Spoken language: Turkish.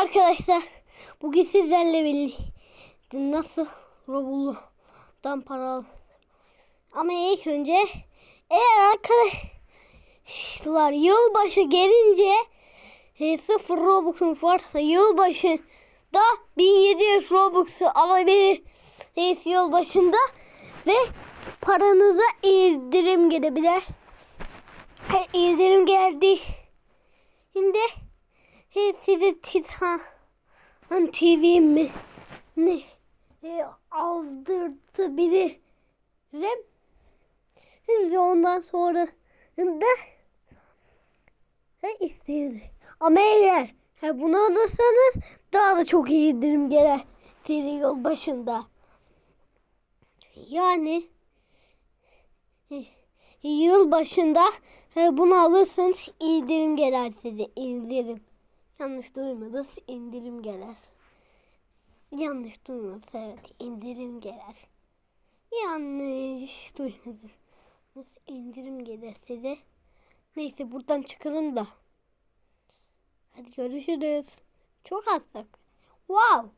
arkadaşlar. Bugün sizlerle birlikte nasıl Roblox'tan para al. Ama ilk önce eğer arkadaşlar yılbaşı gelince e, sıfır Robux'un varsa yılbaşında 1700 Robux'u alabilirsiniz yılbaşında ve paranıza indirim gelebilir. E, indirim he, size Titan TV mi ne e, aldırtabilirim. Şimdi ondan sonra da he, isteyin. Ama eğer he, bunu alırsanız daha da çok iyi indirim gelir size yol başında. Yani e, yıl başında e, bunu alırsanız indirim gelir size indirim. Yanlış duymadınız indirim gelir. Yanlış duymadınız evet indirim gelir. Yanlış duymadınız. Nasıl indirim gelir size. Neyse buradan çıkalım da. Hadi görüşürüz. Çok azdık. Wow.